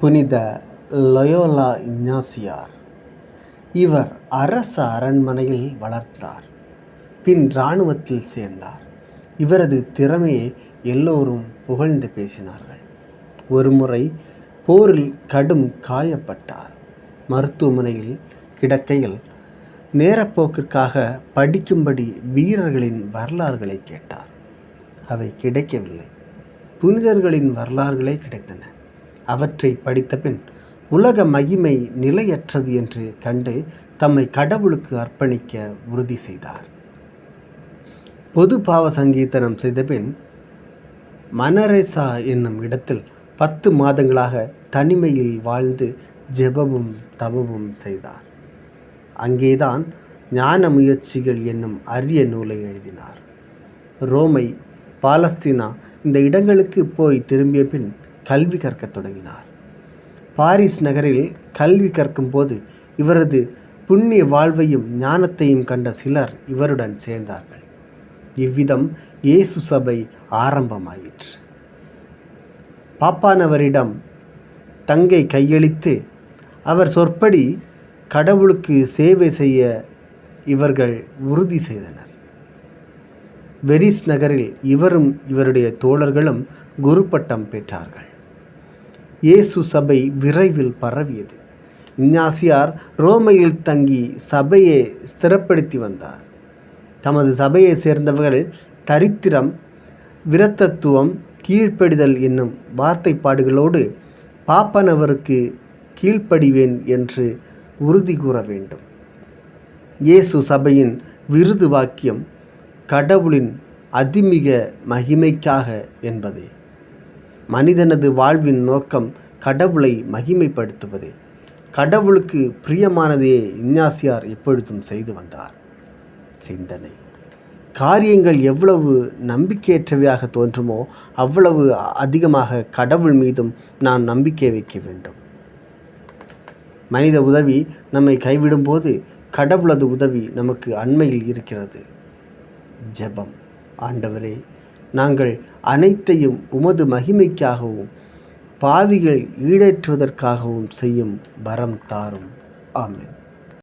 புனித லயோலா இஞ்ஞாசியார் இவர் அரச அரண்மனையில் வளர்த்தார் பின் இராணுவத்தில் சேர்ந்தார். இவரது திறமையை எல்லோரும் புகழ்ந்து பேசினார்கள். ஒருமுறை போரில் கடும் காயப்பட்டார். மருத்துவமனையில் கிடக்கையில் நேரப்போக்கிற்காக படிக்கும்படி வீரர்களின் வரலாறுகளை கேட்டார். அவை கிடைக்கவில்லை. புனிதர்களின் வரலாறுகளே கிடைத்தன. அவற்றை படித்தபின் உலக மகிமை நிலையற்றது என்று கண்டு தம்மை கடவுளுக்கு அர்ப்பணிக்க உறுதி செய்தார். பொது பாவ சங்கீதனம் செய்தபின் மனரேசா என்னும் இடத்தில் பத்து மாதங்களாக தனிமையில் வாழ்ந்து ஜெபமும் தவமும் செய்தார். அங்கேதான் ஞான முயற்சிகள் என்னும் அரிய நூலை எழுதினார். ரோமை பாலஸ்தீனா இந்த இடங்களுக்கு போய் திரும்பிய பின் கல்வி கற்கத் தொடங்கினார். பாரிஸ் நகரில் கல்வி கற்கும்போது இவரது புண்ணிய வாழ்வையும் ஞானத்தையும் கண்ட சிலர் இவருடன் சேர்ந்தார்கள். இவ்விதம் இயேசு சபை ஆரம்பமாயிற்று. பாப்பானவரிடம் தங்கை கையளித்து அவர் சொற்படி கடவுளுக்கு சேவை செய்ய இவர்கள் உறுதி செய்தனர். வெரிஸ் நகரில் இவரும் இவருடைய தோழர்களும் குருப்பட்டம் பெற்றார்கள். இயேசு சபை விரைவில் பரவியது. இஞ்ஞாசியார் ரோமையில் தங்கி சபையை ஸ்திரப்படுத்தி வந்தார். தமது சபையை சேர்ந்தவர்கள் தரித்திரம் விரத்தத்துவம் கீழ்ப்படிதல் என்னும் வார்த்தைப்பாடுகளோடு பாப்பனவருக்கு கீழ்ப்படிவேன் என்று உறுதி கூற வேண்டும். இயேசு சபையின் விருது வாக்கியம் கடவுளின் அதிமிக மகிமைக்காக என்பதே. மனிதனது வாழ்வின் நோக்கம் கடவுளை மகிமைப்படுத்துவதே. கடவுளுக்கு பிரியமானதையே இஞ்ஞாசியார் எப்பொழுதும் செய்து வந்தார். சிந்தனை. காரியங்கள் எவ்வளவு நம்பிக்கையற்றவையாக தோன்றுமோ அவ்வளவு அதிகமாக கடவுள் மீதும் நான் நம்பிக்கை வைக்க வேண்டும். மனித உதவி நம்மை கைவிடும்போது கடவுளது உதவி நமக்கு அண்மையில் இருக்கிறது. ஜெபம். ஆண்டவரே நாங்கள் அனைத்தையும் உமது மகிமைக்காகவும் பாவிகள் ஈடேற்றுவதற்காகவும் செய்யும் வரம் தாரும். ஆமேன்.